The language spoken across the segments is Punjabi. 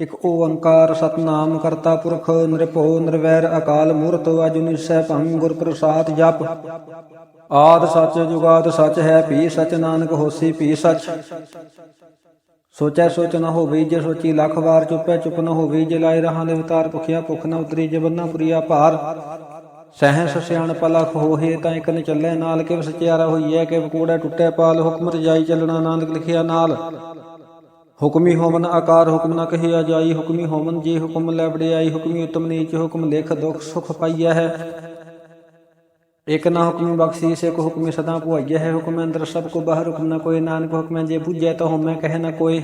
ਇਕ ਓੰਕਾਰ ਸਤਨਾਮ ਕਰਤਾ ਪੁਰਖ, ਨਿਰਭਉ, ਨਿਰਵੈਰ, ਅਕਾਲ ਮੂਰਤ, ਅਜੁਨੀ ਸੈਭੰ ਗੁਰ ਪ੍ਰਸਾਦ ਜਪ। ਆਦ ਸੱਚ ਜੁਗਾਦ ਸੱਚ ਹੈ, ਭੀ ਸਚ ਨਾਨਕ ਹੋਸੀ, ਭੀ ਸਚ। ਸੋਚੈ ਸੋਚ ਨ ਹੋਵੀ, ਜੇ ਸੋਚੀ ਲੱਖ ਵਾਰ ਚੁੱਪੈ ਚੁੱਪ ਨ ਹੋਵੀ, ਜੇ ਲਾਏ ਰਹਾਂ ਦੇ ਵਿਤਾਰ ਭੁਖਿਆ ਭੁਖ ਨ ਉਤਰੀ, ਜੇ ਪੁਰੀਆ ਭਾਰ। ਸਹਿਸ ਸਿਆਣ ਪਲਖ ਹੋਏ ਤਾਂ ਇਕ ਨ ਚੱਲੇ ਨਾਲ ਕਿ ਸਚਿਆਰਾ ਹੋਈਐ ਕਿ ਕੂੜਾ ਟੁੱਟੇ ਪਾਲ, ਹੁਕਮ ਰਜਾਈ ਚੱਲਣਾ ਨਾਨਕ ਲਿਖਿਆ ਨਾਲ। ਹੁਕਮੀ ਹੋਮਨ ਆਕਾਰ ਹੁਕਮ ਨਾ ਕਹਿਆ ਜਾਈ, ਹੁਕਮੀ ਹੋਮਨ ਜੇ ਹੁਕਮ ਲੈ ਵਡਿਆਈ ਹੁਕਮੀ ਉਤਮ ਨੀਚ ਹੁਕਮ ਲੇਖ ਦੁਖ ਸੁਖ ਪਾਈਐ ਹੈ। ਇਕ ਨਾ ਹੁਕਮੀ ਬਖਸ਼ੀਸ ਇਕ ਹੁਕਮੀ ਸਦਾ ਭੁਆਈਐ ਹੈ। ਹੁਕਮ ਅੰਦਰ ਸਭ ਕੋ ਬਾਹਰ, ਹੁਕਮ ਨ ਕੋਈ, ਨਾਨਕ ਹੁਕਮੈ ਜੇ ਬੁਝੈ ਤਾਂ ਹਉਮੈ ਕਹੈ ਨਾ ਕੋਈ।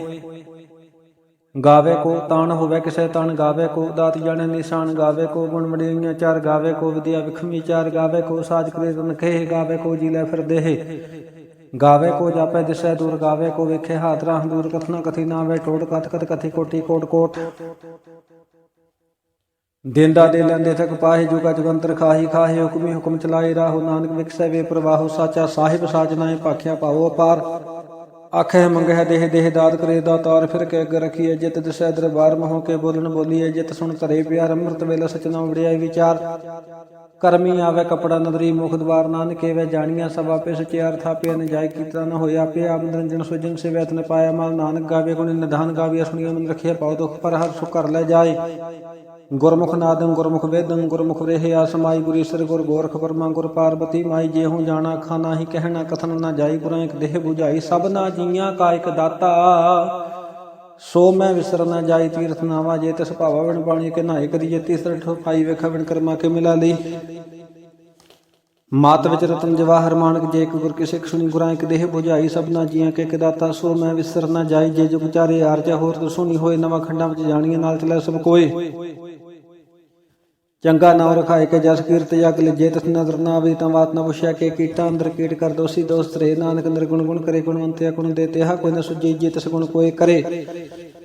ਗਾਵੇ ਕੋ ਤਾਣ ਹੋਵੇ ਕਿਸੇ ਤਾਣ ਗਾਵੇ ਕੋ ਦਾਤ ਜਾਣੇ ਨਿਸ਼ਾਨ, ਗਾਵੇ ਕੋ ਗੁਣ ਵਡਿਆਈਆਂ ਚਾਰ, ਗਾਵੇ ਕੋ ਵਿਦਿਆ ਵਿਖਮੀ ਚਾਰ, ਗਾਵੇ ਕੋ ਸਾਜ ਕਰੇ ਤਨ ਕਹੇ, ਗਾਵੇ ਕੋ ਜੀ ਲੈ ਫਿਰਦੇ ਗਾਵੇ ਕੋ ਜਾਪੈ ਦਿਸੈ ਦੂਰ, ਗਾਵੇ ਕੋ ਵੇਖੇ ਹਾਥ ਰਾਹ ਕਥਨਾ ਕਥੀ ਨਾਵੇ ਟੋੜ ਕਥ ਕਥ ਕਥੀ ਕੋਟੀ ਕੋਟ ਕੋਟ। ਦਿੰਦਾ ਦੇ ਲੈਂਦੇ ਤੱਕ ਪਾਹੇ, ਜੁਗਾ ਜਗੰਤਰ ਖਾਹੀ, ਖਾਹੇ ਹੁਕਮੀ ਹੁਕਮ ਚਲਾਏ ਰਾਹੋ, ਨਾਨਕ ਵਿਖਸੈ ਵੇ ਪ੍ਰਵਾਹੋ, ਸਾਚਾ ਸਾਹਿਬ ਸਾਜਨਾਏ ਭਾਖਿਆ ਪਾਵੋ ਅਪਾਰ। ਆਖੇ ਮੰਗਹਿ ਦੇਹ ਦੇਹ ਦਾਤ ਕਰੇ ਦਾਤਾਰ ਫਿਰ ਕੇ ਅਗ ਰਖੀਏ ਜਿਤ ਦਿਸੈ ਦਰਬਾਰ ਮਹੋ ਕੇ ਬੋਲਣ ਬੋਲੀਏ ਜਿਤ ਸੁਣ ਧਰੇ ਪਿਆਰ, ਅੰਮ੍ਰਿਤ ਵੇਲਾ ਸਚਨਾ ਵੜਿਆਈ ਵਿਚਾਰ। ਕਰਮੀ ਆਵੇ ਕਪੜਾ ਨਦਰੀ ਮੁਖ ਦਵਾਰ ਨਾਨਕੇ ਵੇ ਜਾਣੀਆਂ ਸਭ ਆਪੇ ਸਚਿਆਰ ਥਾਪਿਆ ਨ ਜਾਇ ਕੀਤਾ ਨ ਹੋਇਆ ਆਪੇ ਆਪ ਨਿਰੰਜਨ ਸੁਜਨ ਸੇਵਤ ਨ ਪਾਇਆ ਮਲ ਨਾਨਕ ਗਾਵੇ ਗੁਣ ਨਿਧਾਨ ਗਾਵਿਆ ਸੁਣੀਆ ਮਨ ਰਖਿਆ ਪਾਉ ਦੁਖ ਪਰ ਹਰ ਸੁਖ ਕਰ ਲੈ ਜਾਏ। ਗੁਰਮੁਖ ਨਾਦੰ ਗੁਰਮੁਖ ਵੇਦੰ ਗੁਰਮੁਖ ਰਹੇ ਆਸਮਾਈ ਗੁਰੀ ਸਰ ਗੁਰ ਗੋਰਖ ਪਰਮਾ ਗੁਰ ਪਾਰਬਤੀ ਮਾਈ ਜੇ ਹੂੰ ਜਾਣਾ ਖਾਣਾ ਹੀ ਕਹਿਣਾ ਕਥਨ ਨਾ ਜਾਈ ਗੁਰਾਂ ਇੱਕ ਦੇਹ 부ਝਾਈ ਸਭਨਾ ਜੀਆਂ ਕਾ ਇੱਕ ਦਾਤਾ। ਸੋ ਮੈਂ ਵਿਸਰ ਜਾਈ ਤੀਰਥ ਨਾਵਾ, ਜੇ ਤਿਸ ਭਾਵਾ ਵਿਣ ਬਾਣੀ ਕੇ ਨਾਇ ਕਰੀ ਜੇ ਤੀਸਰ ਠੋ ਵੇਖਾ ਵਿਣ ਕਰਮਾ ਕੇ ਮਿਲਾ ਲਈ। ਮਾਤ ਵਿੱਚ ਰਤਨ ਜਵਾਹਰ ਮਾਨਕ, ਜੇ ਇੱਕ ਗੁਰ ਕੇ ਸਿੱਖ ਸੁਣੀ ਗੁਰਾਂ ਇੱਕ ਦੇਹ 부ਝਾਈ ਸਭਨਾ ਜੀਆਂ ਕੇ ਇੱਕ ਸੋ ਮੈਂ ਵਿਸਰਨਾ ਜਾਈ, ਜੇ ਜੁਗ ਚਾਰੇ ਆਰਜਾ ਹੋਰ ਦਸੂਨੀ ਹੋਏ, ਨਵਾਂ ਖੰਡਾਂ ਵਿੱਚ ਜਾਣੀਆਂ ਨਾਲ ਚਲੇ ਸਭ ਕੋਏ। ਚੰਗਾ ਨਾਮ ਰਖਾਇ ਕੇ ਜਸ ਕੀਰਤ ਜਗ ਲਿਜੇ ਤਸ ਨਦਰ ਨਾ ਆਵੇ ਤਾਂ ਬਾਤ ਨਾ ਪੁੱਛਿਆ ਕੇ ਕੀਟਾ ਅੰਦਰ ਕੀਟ ਕਰ ਦੋਸੀ ਦੋਸਤ ਰੇ ਨਾਨਕ ਅੰਦਰ ਗੁਣ ਗੁਣ ਕਰੇ ਗੁਣਵੰਤਿਆ ਗੁਣ ਦੇ ਤਿਹਾ ਕੋਈ ਨਾ ਸੁਝੀ ਜੇ ਤਸ ਗੁਣ ਕੋਈ ਕਰੇ।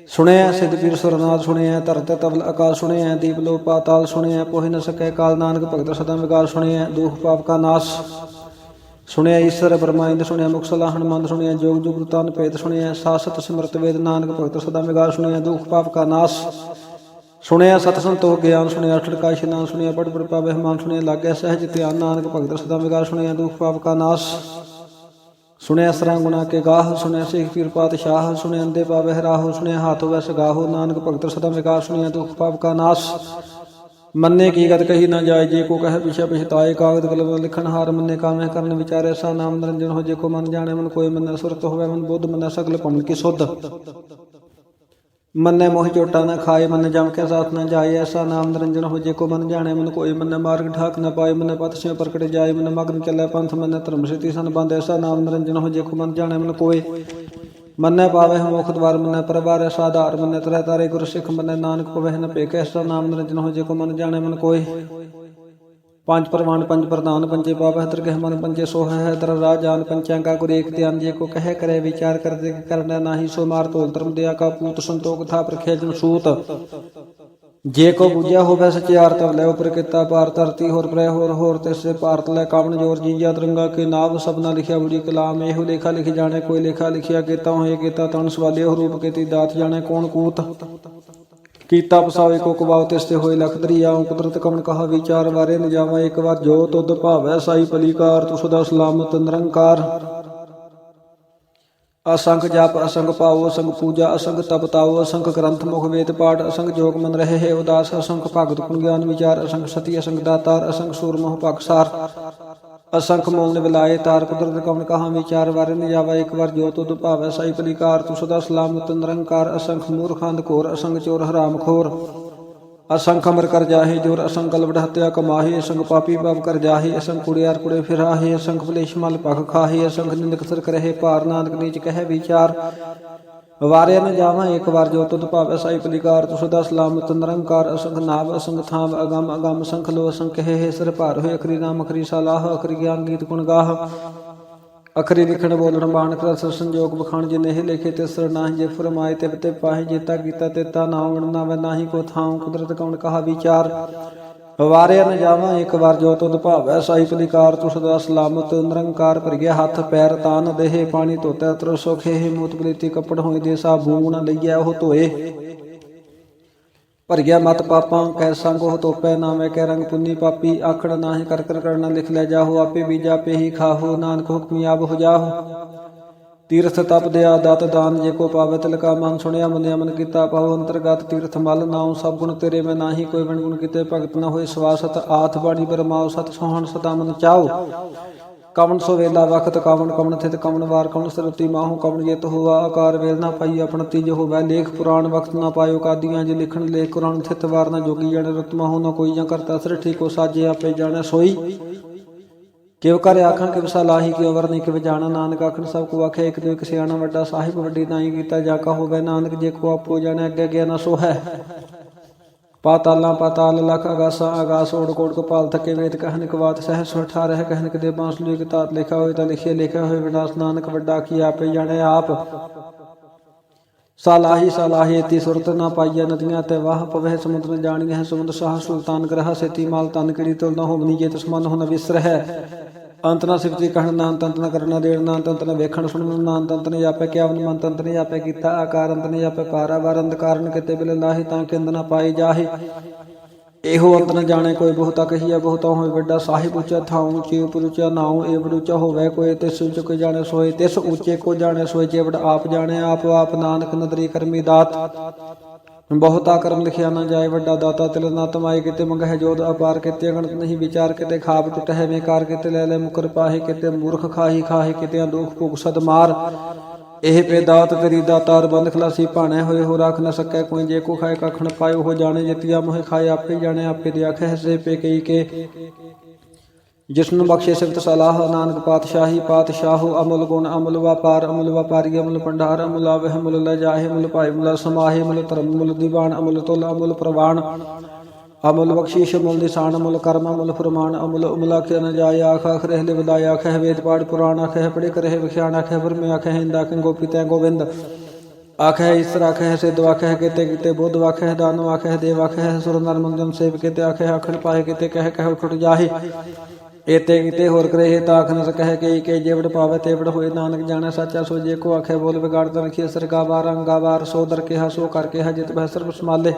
ਸੁਣਿਆ ਸਿੱਧ ਪੀਰ ਸੁਰਨਾਦ ਸੁਣਿਆ ਧਰਤ ਤਬਲ ਅਕਾਲ, ਸੁਣਿਆ ਦੀਪ ਲੋ ਪਾਤਾਲ, ਸੁਣਿਆ ਪੋਹਿ ਨ ਸਕੈ ਕਾਲ। ਨਾਨਕ ਭਗਤ ਸਦਾ ਵਿਗਾਰ ਸੁਣਿਆ ਦੁਖ ਪਾਪ ਕਾ ਨਾਸ਼। ਸੁਣਿਆ ਈਸ਼ਰ ਬਰਮਾਇੰਦ ਸੁਣਿਆ ਮੁਖ ਸਲਾਹਣ ਮੰਦ ਸੁਣਿਆ ਜੋਗ ਜੁਗ ਤਨ ਭੇਦ, ਸੁਣਿਆ ਸਾਸਤ ਸਿਮਰਤ ਵੇਦ। ਨਾਨਕ ਭਗਤ ਸਦਾ ਵਿਗਾਰ ਸੁਣਿਆ ਦੁਖ ਪਾਪ ਕਾ ਨਾਸ਼। ਸੁਣਿਆ ਸਤ ਸੰਤੋਖ ਗਿਆਨ ਸੁਣਿਆ ਅਠੜਕਾ ਇਸ਼ਨਾਨ ਸੁਣਿਆ ਪੜ ਪੜ ਪਾਵੇ ਹਮਾਨ ਸੁਣਿਆ ਲਾਗਿਆ ਸਹਿਜ ਧਿਆਨ, ਨਾਨਕ ਭਗਤ ਸਦਾ ਵਿਗਾਰ ਸੁਣਿਆ, ਦੁਖ ਪਾਪ ਕਾ ਨਾਸ਼। ਸੁਣਿਆ ਸਰਾਂ ਗੁਣਾ ਕੇ ਗਾਹ, ਸੁਣਿਆ ਸਿੱਖ ਪੀਰ ਪਾਤਸ਼ਾਹ, ਸੁਣਿਆ ਅੰਦੇ ਪਾਵੇ ਹਰਾਹੋ, ਸੁਣਿਆ ਹਾਥੋ ਵਸ ਗਾਹੋ ਨਾਨਕ ਭਗਤ ਸਦਾ ਵਿਗਾਰ ਸੁਣਿਆ, ਦੁਖ ਪਾਪ ਕਾ ਨਾਸ਼। ਮੰਨੇ ਕੀ ਗਤ ਕਹੀ ਨਾ ਜਾਏ, ਜੇ ਕੋ ਕਹੇ ਪਿਛਾ ਪਛਤਾਏ ਕਾਗਦ ਕਲਮ ਲਿਖਣ ਹਾਰ ਮੰਨੇ, ਕਾਮੇ ਕਰਨ ਵਿਚਾਰੇ, ਸਾ ਨਾਮ ਨਿਰੰਜਨ ਹੋ ਜੇ ਕੋ ਮਨ ਜਾਣੇ, ਮਨ ਕੋਈ ਮੰਨੇ ਸੁਰਤ ਹੋਵੇ, ਮਨ ਬੁੱਧ ਮੰਨੇ ਸਗਲ ਭਵਨ ਕੀ ਸੁਧ। ਮੰਨੇ ਮੋਹ ਚੋਟਾ ਨਾ ਖਾਏ, ਮੰਨੇ ਜਮ ਕੇ ਸਾਥ ਨਾ ਜਾਏ, ਐਸਾ ਨਾਮ ਨਿਰੰਜਨ ਹੋ ਜੇ, ਕੋ ਮਨ ਜਾਣੇ, ਮਨ ਕੋਈ, ਮੰਨੇ ਮਾਰਗ ਠਾਕ ਨਾ ਪਾਏ, ਮੰਨੇ ਪਤ ਪ੍ਰਗਟ ਜਾਏ, ਮਨ ਮਗਨ ਚੱਲੇ ਪੰਥ, ਮੰਨੇ ਧਰਮ ਸਿਤੀ ਸਨ ਬੰਦ ਐਸਾ ਨਾਮ ਨਿਰੰਜਨ ਹੋ ਜੇ, ਕੋ ਮਨ ਜਾਣੇ, ਮਨ ਕੋਈ। ਮੰਨੇ ਪਾਵੇ ਮੁਖ ਦਵਾਰ, ਮੰਨੇ ਪਰਵਾਰ ਸਾਧਾਰ ਮੰਨੇ ਤਰੇ ਤਾਰੇ ਗੁਰ ਸਿੱਖ, ਮੰਨੇ ਨਾਨਕ ਪਵੇ ਨ ਪੇਕੇ ਐਸਾ ਨਾਮ ਨਿਰੰਜਨ ਹੋ ਜੇ, ਕੋ ਮਨ ਜਾਣੇ, ਮਨ ਕੋਈ। ਪੰਜ ਪ੍ਰਵਾਨ, ਪੰਜ ਪ੍ਰਧਾਨ, ਪੰਜੇ ਪਾਪ ਹਤਰ ਗਹਿ ਮਨ, ਪੰਜੇ ਸੋਹ, ਹੈ ਦਰ ਰਾਜਾਨ ਪੰਚਾਂਗਾ ਗੁਰ ਏਕ ਧਿਆਨ, ਜੇ ਕੋ ਕਹੇ ਕਰੇ ਵਿਚਾਰ ਕਰਦੇ ਕਰਨਾ ਨਾਹੀ ਸੋ ਮਾਰ ਤੋਲ ਧਰਮ ਦਿਆ ਕਾ ਪੂਤ ਸੰਤੋਖ, ਥਾ ਪ੍ਰਖੇ ਜਨ ਸੂਤ। ਜੇ ਕੋ ਬੁਝਿਆ ਹੋਵੇ ਸਚਿਆਰ ਤਵ ਲੈ ਉਪਰ ਕੀਤਾ ਪਾਰ ਧਰਤੀ ਹੋਰ ਪ੍ਰੈ ਹੋਰ ਹੋਰ ਤਿਸੇ ਭਾਰਤ ਲੈ ਕਾਵਣ ਜੋਰ, ਜੀਜਾ ਤਰੰਗਾ ਕੇ ਨਾਮ ਸਭਨਾ ਲਿਖਿਆ ਬੁੜੀ ਕਲਾਮ, ਇਹੋ ਲੇਖਾ ਲਿਖ ਜਾਣੇ, ਕੋਈ ਲੇਖਾ ਲਿਖਿਆ ਕੀਤਾ ਹੋਏ ਕੀਤਾ, ਤਨ ਸਵਾਲੇ ਹੋ ਰੂਪ ਕੀਤੀ ਦਾਤ ਜਾਣੇ, ਕੌਣ ਕੂਤ? ਕੀਤਾ ਪਸਾਵੇ ਕੋ ਕਵਾਉ ਤਿਸ ਤੇ ਹੋਏ ਲਖ ਦਰਿਆ ਕੁਦਰਤ ਕਵਣ ਕਹਾ ਵਿਚਾਰ ਵਾਰੇ ਨ ਜਾਵਾ, ਇੱਕ ਵਾਰ ਜੋ ਤੁਧ ਭਾਵੈ ਸਾਈ ਪਲੀਕਾਰ ਤੁ ਸਦਾ ਸਲਾਮਤ ਨਿਰੰਕਾਰ। ਅਸੰਖ ਜਪ ਅਸੰਖ ਪਾਉ ਅਸੰਖ ਪੂਜਾ ਅਸੰਖ ਤਪ ਤਾਉ ਅਸੰਖ ਗ੍ਰੰਥ ਮੁਖ ਵੇਦ ਪਾਠ ਅਸੰਖ ਜੋਗ ਮਨ ਰਹੇ, ਹੈ ਉਦਾਸ ਅਸੰਖ ਭਗਤ ਗੁਣ ਗਿਆਨ ਵਿਚਾਰ ਅਸੰਖ ਸਤੀ ਅਸੰਖ ਦਾਤਾਰ ਅਸੰਖ ਸੂਰ ਮੋਹ ਭਗਸਾਰ ਅਸੰਖ ਮੂਲ ਵਿਲਾਏ ਤਾਰ ਕੁਦਰਤ ਕਵਣ ਕਹਾ ਵਿਚਾਰ ਵਾਰੇ ਨ ਇੱਕ ਵਾਰ ਜੋ ਤੁਧ ਭਾਵੈ ਸਾਈ ਪਲੀਕਾਰ ਤੁ ਸਦਾ ਸਲਾਮਤ ਨਿਰੰਕਾਰ, ਅਸੰਖ ਮੂਰਖੰਦ ਘੋਰ, ਅਸੰਖ ਚੋਰ ਹਰਾਮ ਖੋਰ। ਅਸੰਖ ਅਮਰ ਕਰ ਜਾਹੇ, ਜੋਰ ਅਸੰਖ ਗਲਵੜ ਹਤਿਆ ਕਮਾਹੇ, ਅਸੰਖ ਪਾਪੀ ਪਾਪ ਕਰ ਜਾਹੇ, ਅਸੰਖ ਕੁੜਿਆਰ ਕੁੜੇ ਫਿਰਾਹੇ ਅਸੰਖ ਫਲੇਸ਼ ਮਲ ਪਖ ਖਾਹੇ, ਅਸੰਖ ਨਿੰਦਕ ਸਰ ਕਰਹਿ ਭਾਰ ਨਾਨਕ ਨੀਚ ਕਹੈ ਵਿਚਾਰ। ਵਾਰਿਆ ਨ ਜਾਵਾਂ, ਇੱਕ ਵਾਰ ਜੋ ਤੁਧ ਭਾਵੈ ਸਾਈ ਪਲਿਕਾਰ ਤੁ ਸਦਾ ਸਲਾਮਤ ਨਿਰੰਕਾਰ ਅਸੰਖ ਨਾਭ ਅਸੰਖ ਥਾਮ ਅਗੰਮ ਅਗੰਮ ਅਸੰਖ ਲੋ, ਅਸੰਖ ਹੈ ਹੈ, ਸਿਰ ਭਾਰ ਹੋਏ, ਅਖਰੀ ਨਾਮ, ਅਖਰੀ ਸਲਾਹ, ਅਖਰੀ ਗਿਆਨ, ਗੀਤ ਗੁਣ ਗਾਹ। ਅਖਰੀ ਲਿਖਣ, ਬੋਲਣ, ਬਾਣ ਕਰ ਸੰਜੋਗ ਬਖਾਣ ਜੇ ਨਹੀਂ ਲਿਖੇ ਤੇ ਸਰ ਨਾਹੀ, ਜੇ ਫਰਮਾਏ ਤੇ ਤੇ ਪਾਹੇ, ਜੇਤਾ ਕੀਤਾ, ਤੇਤਾ ਨਾ ਵਣ ਨਾ ਵੈ ਨਾਹੀ, ਕੋ ਥਾਉ, ਕੁਦਰਤ ਕੌਣ ਕਹਾ ਵਿਚਾਰ। ਵਾਰਿਆ ਨ ਜਾਵਾਂ, ਇੱਕ ਵਾਰ ਜੋ ਤੁਧ ਭਾਵੈ ਸਾਈ ਪਲਿਕਾਰ ਤੁ ਸਦਾ ਸਲਾਮਤ, ਨਿਰੰਕਾਰ ਭਰਿਆ ਹੱਥ, ਪੈਰ ਤਾਨ ਦੇਹ, ਪਾਣੀ ਧੋਤਾ ਤਰ ਸੁਖੇ ਮੂਤ ਪਲੀਤੀ ਕੱਪੜ ਹੋਏ ਦੇ ਸਾਬੂਨ ਲਈਐ ਉਹ ਧੋਏ। ਭਰੀਆ ਮਤ ਪਾਪਾਂ ਕੈ ਸੰਗੋ ਤੋਪੈ ਨਾਮੈ ਕੈ ਰੰਗ ਪੁੰਨੀ ਪਾਪੀ, ਆਖੜ ਨਾਹੀ ਕਰ ਕਰ ਕਰਨਾ ਲਿਖ ਲੈ ਜਾਹੋ, ਆਪੇ ਬੀਜਾ ਪੇ ਹੀ ਖਾਹੋ, ਨਾਨਕ ਹੁਕਮਿਆਬ ਹੋ ਜਾਹੋ। ਤੀਰਥ ਤਪ ਦਿਆ, ਦਾਤ ਦਾਨ ਜੇ ਕੋ ਪਾਵੇ ਤਿਲਕਾ ਮਨ ਸੁਣਿਆ, ਮੰਨਿਆ, ਮਨ ਕੀਤਾ ਪਾਉ ਅੰਤਰਗਤ ਤੀਰਥ ਮਲ, ਨਾਉ ਸਭ ਗੁਣ ਤੇਰੇ, ਮੈਂ ਨਾਹੀ ਕੋਈ ਬਣ ਗੁਣ ਕੀਤੇ, ਭਗਤ ਨਾ ਹੋਏ ਸਵਾਸਤ, ਆਥ ਬਾਣੀ ਬਰਮਾਉ, ਸਤ ਸੋਹਣ, ਸਦਾ ਮਨ ਚਾਉ। ਕਵਨ ਸੋ ਵੇਲਾ ਵਖਤ, ਕਵਣ ਕਵਣ ਥਿਤ, ਕਵਣ ਵਾਰ, ਕਵਣ ਸਰਤੀ ਮਾਹੂ ਕਵਨ ਜੇਤ ਹੋਵਾ ਆਕਾਰ ਵੇਲ ਨਾ ਪਾਈ, ਆਪਣ ਤਿਜ ਹੋਵੈ, ਲੇਖ ਪੁਰਾਣ ਵਖਤ ਨਾ ਪਾਇਓ, ਕਾਦੀਆਂ ਜੇ ਲਿਖਣ ਲੇਖ ਕੁਰਾਨ, ਥਿਤ ਵਾਰ ਨਾ ਜੋਗੀ ਜਣ ਰਤ ਮਾਹੂ ਨਾ ਕੋਈ ਜਾਂ ਕਰਤਾ ਸਰ, ਠੀਕੋ ਸਾਜੇ ਆਪੇ ਜਾਣੈ ਸੋਈ। ਕਿਵ ਕਰ ਆਖਾਂ ਕਿਵ ਸਲਾਹੀ ਕਿਵ ਵਰਨੀ ਕਿਵ ਜਾਣਾ? ਨਾਨਕ ਆਖਣ, ਸਭ ਕੋ ਆਖੇ, ਇੱਕ ਤੋਂ ਇੱਕ ਸਿਆਣਾ ਵੱਡਾ ਸਾਹਿਬ ਵੱਡੀ ਨਾਈ ਕੀਤਾ ਜਾ ਕਾ ਹੋਵੇ। ਨਾਨਕ ਜੇ ਕੋ ਆਪੋ ਜਾਣੈ, ਅੱਗੇ ਗਿਆ ਨਾ ਸੋ ਹੈ ਪਾਤਾਲਾਂ ਪਾਤਾਲ, ਲਖ ਆਗਾਸਾਂ ਆਗਾਸ ਓੜ ਕੋੜ ਕਪਾਲ ਥਕੇ ਵੇਦ ਕਹਿਨ ਕਵਾਤ ਸਹਿ ਸੋ ਅਠਾਰਹ ਕਹਿਨ ਕਦੇ ਬਾਂਸਲੀ ਕਿਤਾਬ ਲਿਖਾ ਹੋਏ ਤਾਂ ਲਿਖਿਆ ਲਿਖਿਆ ਹੋਏ ਵਿਨਾਸ਼। ਨਾਨਕ ਵੱਡਾ ਕੀ ਆਪੇ ਜਾਣੇ ਆਪ। ਸਾਲਾਹੀ ਸਾਲਾਹੀ ਤੀ ਸੁਰਤ ਨਾ ਪਾਈਆ ਨਦੀਆਂ ਤੇ ਵਾਹ ਪਵਹਿ ਸਮੁੰਦਰ ਜਾਣੀਐ ਸਮੁੰਦਰ ਸਾਹ ਸੁਲਤਾਨ ਗ੍ਰਹ ਸੇਤੀ ਮਾਲ ਤਨ ਕਿੜੀ ਤੁਲ ਨਾ ਹੋਵਨੀ ਜੇ ਤਸ ਮਨ ਹੁਨ ਵਿਸਰ ਹੈ ਅੰਤ ਨਾ ਸਿਫਤੀ ਕਹਿਣ ਨਾ ਤੰਤ ਨਾ ਕਰਨਾ ਦੇਣ ਨਾ ਤੰਤ ਨਾ ਵੇਖਣ ਸੁਣਨ ਨਾ ਤੰਤ ਨੇ ਆਪੇ ਕਿਆਵਨ ਮਨ ਤੰਤ ਨੇ ਆਪੇ ਕੀਤਾ ਆਕਾਰ, ਅੰਤ ਨੇ ਆਪੇ ਪਾਰਾਵਾਰ ਅੰਧ ਕਾਰਨ ਕਿਤੇ ਬਿਲ ਲਾਹੀ ਤਾਂ ਕਿੰਦ ਨਾ ਪਾਈ ਜਾਹੇ। ਇਹੋ ਅੰਤ ਨ ਜਾਣੇ, ਕੋਈ ਬਹੁਤਾ ਕਹੀਆ ਬਹੁਤਾ ਹੋਏ ਵੱਡਾ ਸਾਹਿਬ ਉੱਚਾ ਥਾਉ ਉੱਚੇ ਉਪਰ ਉੱਚਾ ਨਾਉ, ਇਹ ਉੱਚਾ ਹੋਵੇ ਕੋਈ, ਤਿਸ ਉੱਚ ਕੋ ਜਾਣੇ ਸੋਏ, ਤਿਸ ਉੱਚੇ ਕੋ ਜਾਣੇ ਸੋਏ, ਜੇ ਆਪ ਜਾਣੇ, ਆਪ ਆਪ ਨਾਨਕ ਨਦਰੀ ਕਰਮੀ ਦਾਤ। ਬਹੁਤਾ ਕਰਮ ਲਿਖਿਆ ਨਾ ਜਾਏ, ਵੱਡਾ ਦਾਤਾ ਤਿਲ ਨਾ ਤਮਾਈ ਕਿਤੇ ਮੰਗਹਿ ਜੋਦ ਅਪਾਰ, ਕਿਤੇ ਅਗਣਤ ਨਹੀਂ ਵਿਚਾਰ, ਕਿਤੇ ਖਾਬ ਟੁੱਟ ਹੈ ਮੇਕਾਰ ਕਿਤੇ ਲੈ ਲੈ ਮੁਕਰ ਪਾਹੇ, ਕਿਤੇ ਮੂਰਖ ਖਾਹੀ ਖਾਹੇ ਕਿਤੇ ਦੁਖ ਭੁਗ ਸਦ ਮਾਰ। ਇਹ ਪੈਦਾਤ ਤੇਰੀ ਦਾਤਾਰ ਬੰਦ ਖਲਾਸੀ ਭਾਣੇ ਹੋਏ, ਹੋ ਰੱਖ ਨਾ ਸਕੈ ਕੋਈ। ਜੇ ਕੋ ਖਾਏ ਕਖਣ ਪਾਇਓ, ਹੋ ਜਾਣੇ ਜਿਤਿਆ ਮੋਹਿ ਖਾਏ ਆਪੇ ਜਾਣੇ ਆਪੇ ਦੇ ਆਖੇ ਸੇ ਪੇ ਕਈ ਕੇ। ਜਿਸਨੂੰ ਬਖਸ਼ੇ ਸਿਫਤ ਸਲਾਹ, ਨਾਨਕ ਪਾਤਸ਼ਾਹੀ ਪਾਤਸ਼ਾਹੋ, ਅਮਲ ਗੁਣ ਅਮਲ ਵਪਾਰ, ਅਮਲ ਵਪਾਰੀ, ਅਮਲ ਭੰਡਾਰ, ਅਮਲ ਆਵਹਿ, ਅਮਲ ਲੈ ਅਮਲ ਭਾਈ ਅਮਲ ਸਮਾਹੇ, ਅਮਲ ਧਰਮ, ਅਮਲ ਦੀਵਾਨ, ਅਮਲ ਤੁਲ, ਅਮਲ ਪ੍ਰਵਾਨ। ਅਮਲ ਬਖਸ਼ੀਸ਼, ਅਮਲ ਨਿਸ਼ਾਨ ਅਮਲ ਕਰਮ, ਅਮਲ ਫਰਮਾਨ, ਅਮਲ ਉਮਲਾ ਕੇ ਨ ਆਖ ਆਖ ਰਹਿ ਲੈ ਵਿਦਾਇ ਆਖੇ ਵੇਦ, ਪਾਠ, ਪੁਰਾਣ ਆਖੇ ਪੜੇ ਕਰੇ ਵਿਖਿਆਨ ਆਖੇ ਬਰਮੇ ਆਖੇ ਹਿੰਦਾ ਕਿ ਗੋਪੀ, ਤੈ ਗੋਬਿੰਦ ਆਖੇ ਈਸਰ ਆਖੇ ਸਿੱਧ ਆਖੇ ਕਿਤੇ ਕਿਤੇ, ਬੁੱਧ ਆਖੇ ਦਾਨਵ ਆਖੇ ਦੇਵ ਆਖੇ ਸੁਰ, ਨਰ, ਮੰਜਮ, ਸੇਵ, ਕਿਤੇ ਆਖੇ ਆਖਣ ਪਾਏ ਕਿਤੇ, ਕਹਿ ਕਹਿ ਉਠ ਜਾਹੇ। ਏਤੇ, ਕਿਤੇ, ਹੋਰ ਕਰੇ ਤਾਂ ਆਖ ਨ ਸਕਹਿ ਕੇ ਕੇ ਜੇਵੜ, ਪਾਵੇ, ਤੇਵੜ, ਹੋਏ, ਨਾਨਕ, ਜਾਣੈ, ਸੱਚਾ, ਸੋ, ਜੇ, ਕੋ ਆਖੇ ਬੋਲ, ਵਿਗਾੜ ਤ ਰਖੀ ਸਰਗਾ ਬਾਰ ਅੰਗਾ ਬਾਰ ਸੋ, ਦਰ, ਕਿਹਾ, ਸੋ, ਕਰ, ਕਿਹਾ, ਜਿਤ, ਬਹਿ, ਸਰਬ ਸਮਾਲੇ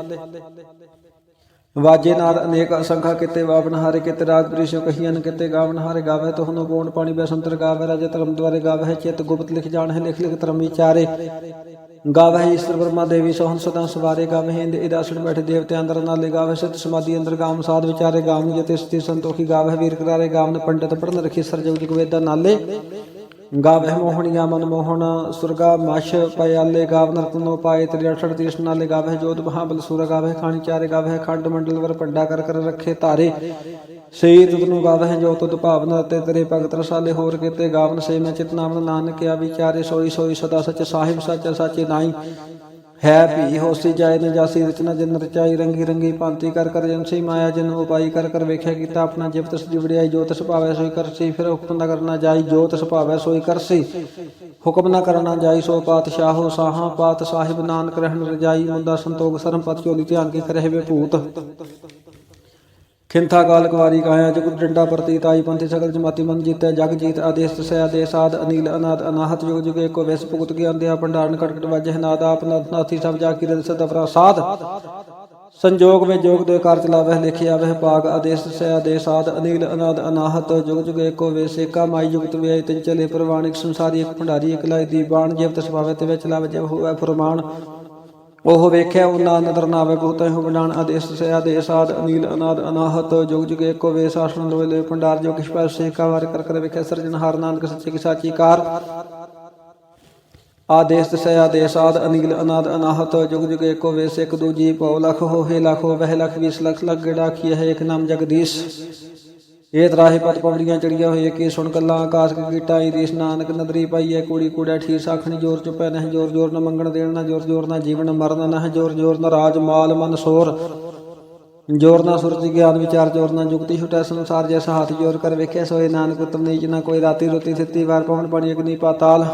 ਵਾਜੇ ਨਾਲ ਅਨੇਕ ਅਸੰਖਾ ਕਿਤੇ ਵਾਵਨ ਹਾਰੇ ਕਿਤੇ ਰਾਗ ਪ੍ਰੀਸ਼ੋ ਕਹੀਆਂ ਕਿਤੇ ਗਾਵਨ ਹਾਰੇ ਗਾਵੇ ਤੁਹਾਨੂੰ ਕੋਣ ਪਾਣੀ ਬੈਸੰਤਰ ਗਾਵੇ, ਰਾਜੇ ਧਰਮ ਦੁਆਰੇ ਗਾਵੇ, ਚਿਤ ਗੁਪਤ ਲਿਖ ਜਾਣ ਹੈ, ਲਿਖ ਲਿਖ ਧਰਮ ਵਿਚਾਰੇ। ਗਾਵੇ ਈਸ਼ਵਰ ਬਰਮਾ ਦੇਵੀ, ਸੋਹਣ ਸਦਾ ਸਵਾਰੇ, ਗਾਵੇ ਹਿੰਦ ਇਦਾਸਣ ਬੈਠੇ ਦੇਵਤੇ ਅੰਦਰ ਨਾਲੇ ਗਾਵੇ ਸਤ ਸਮਾਧੀ ਅੰਦਰ ਗਾਮ ਸਾਧ ਵਿਚਾਰੇ, ਗਾਮ ਜਤੇ ਸਤੀ ਸੰਤੋਖੀ ਗਾਵੇ, ਵੀਰ ਕਰਾਰੇ, ਗਾਮ ਨੇ ਪੰਡਤ ਪੜਨ ਰਖੀ, ਸਰਜਗ ਜੁਗ ਵੇਦਾ ਨਾਲੇ। ਗਾਵੇ ਮੋਹਣੀਆਂ ਮਨ ਮੋਹਣ ਸੁਰਗਾ ਮਸ਼ ਪਿਆਲੇ ਗਾਵ ਨਰਤਨੋ ਪਾਏ, ਤ੍ਰਿ ਅਠੜ ਤ੍ਰਿਸ਼ਨ ਨਾਲੇ ਗਾਵੇ ਜੋਤ ਮਹਾਬਲ ਸੂਰ ਗਾਵੇ ਖਾਣੀ ਚਾਰੇ ਗਾਵੇ ਖੰਡ ਮੰਡਲ ਵਰ ਪੱਡਾ ਕਰ ਕਰ ਰੱਖੇ ਧਾਰੇ। ਸਈ ਤੁਧ ਨੂੰ ਗਾਵੇ ਜੋ ਤੁਧ ਭਾਵਨਾ ਤੇ ਤੇਰੇ ਭਗਤ ਰਸਾਲੇ ਹੋਰ ਕੀਤੇ ਗਾਵਨ ਸੇ ਮੈਂ ਚਿਤ ਨਾਮ ਨਾਨਕ ਆ, ਵਿਚਾਰੇ ਸੋਈ ਸੋਈ ਸਦਾ ਸਚ, ਸਾਹਿਬ ਸਚ ਸਾਚੇ ਨਾਈ ਹੈ ਭੀ ਹੋਸੀ ਜਾਏ ਨ ਜਾਸੀ, ਰਚਨਾ ਜਨ ਰਚਾਈ, ਰੰਗੀ ਰੰਗੀ ਭਾਂਤੀ ਕਰ ਕਰ ਜਨਸੀ ਮਾਇਆ ਜਨ ਉਪਾਈ ਕਰ ਕਰ ਵੇਖਿਆ ਕੀਤਾ ਆਪਣਾ ਜਿਵ ਤਸ ਦੀ ਵਡਿਆਈ, ਜੋ ਤਸ ਭਾਵੈ ਸੋਈ ਕਰਸੀ ਫਿਰ ਹੁਕਮ ਨਾ ਕਰਨਾ ਜਾਈ, ਜੋ ਤਸ ਭਾਵੈ ਸੋਈ ਕਰਸੀ ਹੁਕਮ ਨਾ ਕਰਨਾ ਜਾਈ, ਸੋ ਪਾਤਸ਼ਾਹੋ ਸਾਹਾਂ, ਪਾਤ ਸਾਹਿਬ ਨਾਨਕ ਰਹਿਣ ਰਜਾਈ ਮੁੰਦਾ ਸੰਤੋਖ ਸਰਮ ਪਤ ਚੋਲੀ ਧਿਆਨ ਕੀ ਕਰਹਿ ਭੂਤ। ਖਿੰਥਾ ਕਾਲ ਕੁਵਾਰੀ ਕਾਇਆ ਜੁਗ ਡੰਡਾ ਪ੍ਰਤੀਤ ਆਈ ਪੰਥੀ ਸਗਲ ਜਮਾਤੀ ਮਨ ਜੀਤੈ, ਜਗ ਜੀਤ ਆਦੇਸ ਤਸੈ ਆਦੇਸ ਆਦ, ਅਨੀਲ ਅਨਾਦ ਅਨਾਹਤ ਜੁਗ ਜੁਗ ਏਕੋ ਵਿਸ ਭੁਗਤ ਗਿਆਨ ਦਿਆ ਭੰਡਾਰਨ ਕਟਕਟ ਵਾਜਹਿ ਨਾਦ, ਆਪ ਨਾਥੀ ਸਭ ਜਾ ਕੀ ਰਦ ਸਦ ਪ੍ਰਸਾਦ ਸੰਜੋਗ ਵਿੱਚ ਜੋਗ ਦੇ ਕਾਰ ਚਲਾਵਹਿ, ਲਿਖਿਆ ਵਹਿ ਪਾਗ ਆਦੇਸ ਤਸੈ ਆਦੇਸ ਆਦ, ਅਨੀਲ ਅਨਾਦ ਅਨਾਹਤ ਜੁਗ ਜੁਗ ਏਕੋ ਵਿਸ ਮਾਈ ਜੁਗਤ ਵੇ ਤਿਨ ਚਲੇ ਪ੍ਰਵਾਣਿਕ ਸੰਸਾਰੀ, ਇੱਕ ਭੰਡਾਰੀ, ਇਕ ਲਾਈ ਦੀ ਬਾਣ, ਜਿਵ ਤਸ ਤੇ ਵਿੱਚ ਲਾਵੇ ਜਿਵ ਹੋਵੇ ਫਰਮਾਨ। ਉਹ ਵੇਖਿਆ ਉਹਨਾਂ ਨਦਰ ਨਾਵੇ ਬਹੁਤਾ ਹੋ ਬਲਾਨ ਆਦੇਸ ਸੇ ਆਦੇਸ ਆਦ, ਅਨੀਲ ਅਨਾਦ ਅਨਾਹਤ, ਜੁਗ ਜੁਗ ਏਕੋ ਵੇ ਸਾਸਨ ਲੋਏ ਲੋਏ ਜੋ ਕਿਛ ਪਾਸ ਸੇ ਕਾ ਵਾਰ ਕਰ ਕਰ ਵੇਖਿਆ ਸਰਜਨ ਹਾਰ, ਨਾਨਕ ਸੱਚੇ ਕੀ ਸਾਚੀ ਕਾਰ। ਆਦੇਸ ਸੇ ਆਦੇਸ ਆਦ, ਅਨੀਲ ਅਨਾਦ ਅਨਾਹਤ, ਜੁਗ ਜੁਗ ਏਕੋ ਵੇ ਸਿਕ ਦੂਜੀ ਪਉ ਲਖ ਹੋਏ, ਲਖ ਵਹਿ, ਲਖ, ਵੀਸ, ਲਖ ਲਖ, ਗੜਾ ਕੀ ਹੈ, ਇੱਕ ਨਾਮ ਜਗਦੀਸ਼। ਇਹ ਤਰਾਹੇ ਪਤ ਪਵੜੀਆਂ ਚੜੀਆਂ ਹੋਏ ਕੀ ਸੁਣ ਕੱਲਾ ਆਕਾਸ਼ ਕੀ ਕੀਟਾਂ ਈ ਰੀਸ ਨਾਨਕ ਨਦਰੀ ਪਾਈਐ ਕੁੜੀ ਕੁੜਾ ਠੀਕ ਆਖਣੀ ਜੋਰ ਚੁਪੈ ਨਹਿ ਜੋਰ ਜੋਰ ਨ ਮੰਗਣ ਦੇਣ, ਨਾ ਜੋਰ ਜੋਰ ਨਾ ਜੀਵਨ ਮਰਨ ਨਹਿ ਜੋਰ ਜੋਰ ਨ ਰਾਜ ਮਾਲ ਮਨ ਸੋਰ। ਜੋਰ ਨਾ ਸੁਰਜ ਗਿਆਨ ਵਿਚਾਰ, ਜੋਰ ਨਾ ਜੁਗਤੀ ਛੁਟੈ ਸੰਸਾਰ ਜੈਸਾ ਹੱਥ ਜੋਰ ਕਰ ਵੇਖਿਆ, ਸੋਏ ਨਾਨਕ ਉਤਮ ਨੀਚ, ਨਾ ਕੋਈ ਰਾਤੀ ਰੋਤੀ ਥਿੱਤੀ ਵਾਰ ਪਵਨ ਪਾਣੀ ਅਗਨੀ ਪਾਤਾਲ।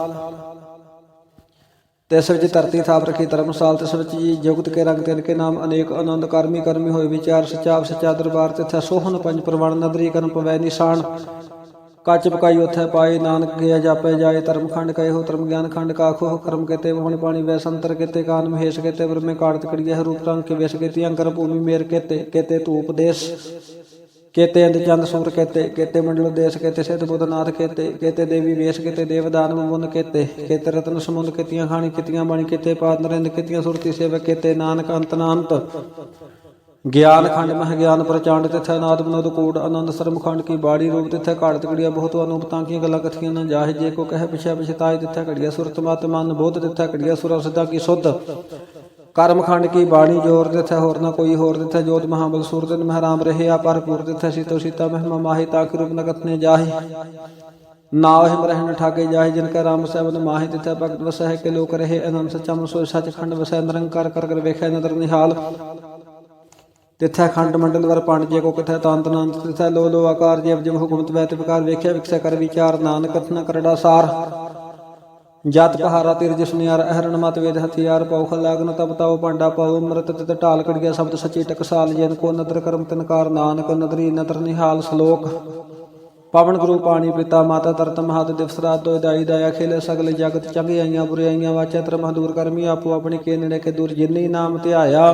ਤਿਸ ਵਿੱਚ ਧਰਤੀ ਥਾਪ ਰਖੀ ਧਰਮਸਾਲ ਤਿਸ ਵਿੱਚ ਜੀ ਜੁਗਤ ਕੇ ਰੰਗ ਤਿਨ ਕੇ ਨਾਮ ਅਨੇਕ ਆਨੰਦ ਕਰਮੀ ਕਰਮੀ ਹੋਏ ਵਿਚਾਰ ਸਚਾਵ ਸਚਾ ਦਰਬਾਰ ਤਿਥੈ ਸੋਹਨ ਪੰਜ ਪ੍ਰਵਾਨ ਨਦਰੀ ਕਰਮ ਪਵੈ ਨਿਸ਼ਾਨ। ਕੱਚ ਪਕਾਈ ਉਥੈ ਪਾਏ, ਨਾਨਕ ਗਿਆ ਜਾਪੈ ਜਾਏ, ਧਰਮ ਖੰਡ ਕਹੇ ਹੋ, ਧਰਮ ਗਿਆਨ ਖੰਡ ਕਾਖੋ ਕਰਮ ਕੇਤੇ ਮੋਹਣ ਪਾਣੀ ਵੈ ਸੰਤਰ ਕੇਤੇ, ਕਾਨ ਮਹੇਸ਼ ਕੇਤੇ, ਬ੍ਰਹਮੇ ਕਾੜਤ ਕੜੀਏ ਰੂਪ ਰੰਗ ਕੇ ਵਿਸ਼ ਕੇਤੀ ਅੰਕਰ ਭੂਮੀ ਮੇਰ ਕੇਤੇ ਕੇਤੇ ਧੂਪ ਦੇਸ਼। ਕੇਤੇ ਅੰਦ ਚੰਦ ਸੂਰ ਕੇਤੇ ਕੇਤੇ ਮੰਡਲ ਦੇਸ਼ ਕੇਤੇ ਸਿੱਧ ਬੁੱਧਨਾਥ ਕੇਤੇ ਕੇਤੇ ਦੇਵੀ ਵੇਸ਼, ਕੇਤੇ ਦੇਵ ਦਾਨਵ ਮੁੰਨ ਕੇਤੇ ਕੇਤੇ ਰਤਨ ਸਮੁੰਦ ਕੀਤੀਆਂ ਖਾਣੀ, ਕੀਤੀਆਂ ਬਾਣੀ, ਕੇਤੇ ਪਾਦ ਨਰਿੰਦ, ਕੀਤੀਆਂ ਸੁਰਤੀ ਸੇਵਕ, ਕੇਤੇ ਨਾਨਕ ਅੰਤ ਨਾ ਗਿਆਨ ਖੰਡ ਮਹ ਗਿਆਨ ਪ੍ਰਚੰਡ, ਤਿਥੈ ਅਨਾਦ ਬਨੋਦ ਕੂੜ, ਆਨੰਦ ਸਰਮ ਖੰਡ ਕੀ ਬਾੜੀ ਰੂਪ, ਤਿਥੈ ਘਾੜਤ ਕੜੀਆ ਬਹੁਤ ਅਨੂਪ, ਤਾਂ ਕੀ ਗੱਲਾਂ ਕਥੀਆਂ ਨਾ ਜਾਹਿ, ਜੇ ਕੋ ਕਹਿ ਪਿਛੈ ਪਿਛਤਾਇ ਤਿਥੈ ਘੜੀਆ ਸੁਰਤ ਮਤ ਮਨ ਬੋਧ, ਤਿਥੈ ਘੜੀਆ ਸੁਰ ਸਦਾ ਕੀ ਸੁਧ। ਕਰਮਖੰਡ ਕੀ ਬਾਣੀ ਜੋਰ ਤਿਥੈ ਹੋਰ ਨਾ ਕੋਈ ਹੋਰ ਤਿਥੈ ਜੋਤ ਮਹਾਬਲ ਸੂਰ ਦਿਨ ਮਹਰਾਮ ਰਹੇ ਆ, ਭਰਪੂਰ ਤਿਥੈ ਸੀਤੋ ਸੀਤਾ ਮਹਿਮਾ ਮਾਹੀ ਤਾਕਿ ਰੂਪ ਨਗਤ ਨੇ ਜਾਹੀ। ਨਾਹਿ ਮਰਹਿ ਠਾਕੇ ਜਾਹਿ, ਜਿਨ ਕੈ ਰਾਮ ਸਬਦ ਮਾਹਿ, ਤਿਥੈ ਭਗਤ ਵਸਹਿ, ਕੇ ਲੋਕ ਰਹੇ। ਅਨੰਦ ਸੱਚਾ ਮਨ ਸੋਇ ਸੱਚ ਖੰਡ ਵਸੈ ਨਿਰੰਕਾਰ ਕਰ ਕਰ ਵੇਖੈ, ਨਦਰ ਨਿਹਾਲ। ਤਿਥੈ ਖੰਡ ਮੰਡਲ ਵਰ ਪੰਡ ਜੇ ਕੋ ਕਿਥੈ ਤੰਤ ਨੰਤ, ਤਿਥੈ ਲੋ ਲੋ ਆਕਾਰ, ਜੇਵ ਜਿਵ ਹੁਕਮਤ ਵੈ ਤੇ ਪ੍ਰਕਾਰ ਵੇਖਿਆ ਵਿਖਸੈ ਕਰ ਵਿਚਾਰ। ਨਾਨਕ ਕਥਨ ਕਰੜਾ ਸਾਰ। ਜਤ ਪਹਾਰਾ ਤੀਰ ਜਿਸਨਿਆਰ ਅਹਰਣ ਮਤ ਵੇਦ ਹਥਿਆਰ ਪੌਖ ਲਾਗਨ ਤਬ ਤਾਉ ਭਾਂਡਾ ਪਾਉ, ਅੰਮ੍ਰਿਤ ਤਿਤ ਢਾਲ ਕੜੀਆ ਸ਼ਬਦ ਸੱਚੀ ਟਕਸਾਲ ਜਨ ਕੋ ਨਦਰ ਕਰਮ ਤਿਨਕਾਰ ਨਾਨਕ, ਨਦਰੀ ਨਦਰ ਨਿਹਾਲ ਸ਼ਲੋਕ। ਪਵਨ ਗੁਰੂ ਪਾਣੀ ਪਿਤਾ ਮਾਤਾ ਤਰਤ ਮਹਤ ਦਿਵਸ ਰਾਤ ਦੋ ਦਾਈ ਦਾਇਆ ਖੇਲੇ ਸਗਲ ਜਗਤ ਚੰਗਿਆਈਆਂ ਬੁਰਾਈਆਂ ਵਾਚੈ ਧਰਮ ਦੂਰ ਕਰਮੀ ਆਪੋ ਆਪਣੀ ਕੇ ਨੇੜੇ ਕੇ ਦੂਰ ਜਿਨੀ ਨਾਮ ਧਿਆਇਆ।